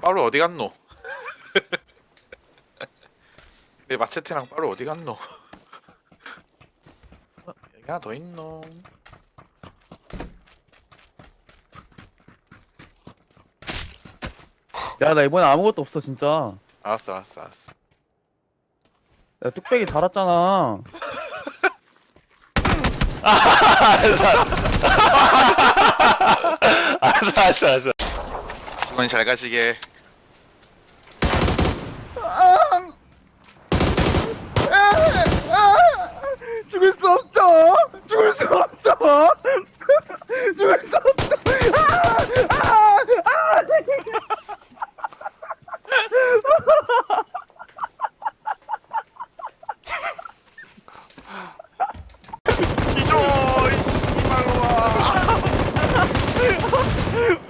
빠루 어디 갔노? 내 마체테랑 빠루 어디 갔노? 어, 여기 하나 더 있노? 야 나 이번에 아무것도 없어 진짜 알았어 알았어 알았어 야 뚝배기 달았잖아 알았어 알았어 알았어 어머니 잘 가시길 죽을 수 없어! 죽을 수 없어! 죽을 수 없어! 이조 이씨발로와